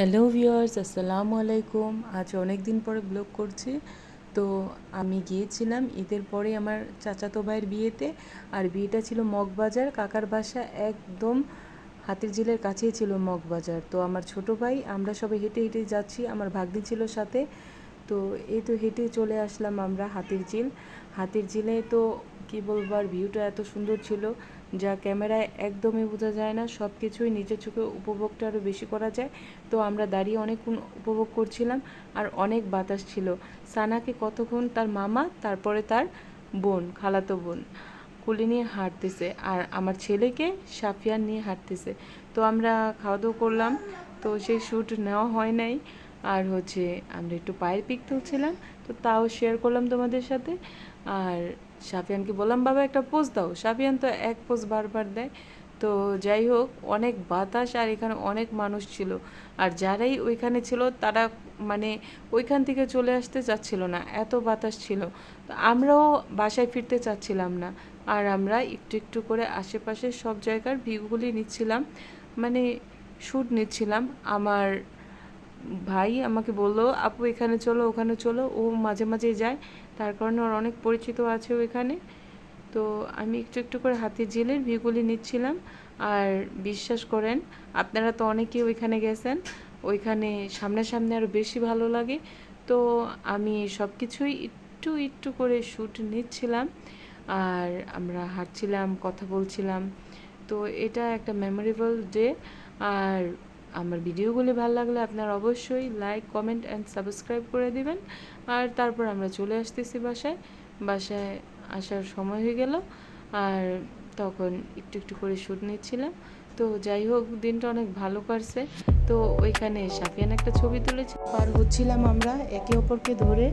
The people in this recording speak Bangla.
হ্যালো ভিউয়ার্স, আসসালামু আলাইকুম। আজ অনেক দিন পরে ব্লগ করছি। তো আমি গিয়েছিলাম ঈদের পরে আমার চাচাতো ভাইয়ের বিয়েতে। আর বিয়েটা ছিল মগবাজার, কাকার বাসা একদম হাতির ঝিলের কাছেই ছিল মগবাজার। তো আমার ছোট ভাই, আমরা সবাই হেঁটে হেঁটে যাচ্ছি, আমার ভাগ্নি ছিল সাথে। তো এই তো হেঁটে চলে আসলাম আমরা হাতির ঝিল। হাতির ঝিলে তো কী বলব আর ভিউটা এত সুন্দর ছিল, যা ক্যামেরায় একদমই বোঝা যায় না সব কিছুই নিজের চোখে উপভোগটা আরও বেশি করা যায়। তো আমরা দাঁড়িয়ে অনেকক্ষণ উপভোগ করছিলাম আর অনেক বাতাস ছিল। সানাকে কতক্ষণ তার মামা, তারপরে তার বোন, খালাতো বোন, কুলি নিয়ে হাঁটতেছে আর আমার ছেলেকে সাফিয়ান নিয়ে হাঁটতেছে। তো আমরা খাওয়া দাওয়া করলাম, তো সেই শ্যুট নেওয়া হয় নাই। আর হচ্ছে আমরা একটু পায়ের পিক তুলছিলাম, তো তাও শেয়ার করলাম তোমাদের সাথে। আর সাফিয়ানকে বললাম, বাবা, একটা পোজ দাও। সাফিয়ান তো এক পোজ বারবার দেয়। তো যাই হোক, অনেক বাতাস আর এখানে অনেক মানুষ ছিল। আর যারাই ওইখানে ছিল, তারা মানে ওইখান থেকে চলে আসতে চাচ্ছিল না, এত বাতাস ছিল। তো আমরাও বাসায় ফিরতে চাচ্ছিলাম না। আর আমরা একটু একটু করে আশেপাশে সব জায়গার ভিউগুলি নিচ্ছিলাম। মানে শ্যুট নিচ্ছিলাম। আমার ভাই আমাকে বলল, আপু, এখানে চলো, ওখানে চলো। ও মাঝে মাঝে যায়। তার কারণে ওর অনেক পরিচিত আছে ওইখানে। তো আমি একটু একটু করে হাতে ঝিলের ভিউগুলি নিচ্ছিলাম। আর বিশ্বাস করেন, আপনারা তো অনেকেই ওইখানে গেছেন। ওইখানে সামনাসামনি আরও বেশি ভালো লাগে। তো আমি সব কিছুই একটু একটু করে শ্যুট নিচ্ছিলাম। আর আমরা হাঁটছিলাম, কথা বলছিলাম। তো এটা একটা মেমোরেবল ডে আর আমার ভিডিওগুলি ভালো লাগলে আপনারা অবশ্যই লাইক কমেন্ট অ্যান্ড সাবস্ক্রাইব করে দিবেন। আর তারপর আমরা চলে আসতেছি বাসায়। বাসায় আসার সময় হয়ে গেল। আর তখন একটু একটু করে শ্যুট নিচ্ছিলাম। তো যাই হোক, দিনটা অনেক ভালো কাটছে। তো ওইখানে সাফিয়ান একটা ছবি তুলেছে। পার হচ্ছিলাম আমরা একে অপরকে ধরে।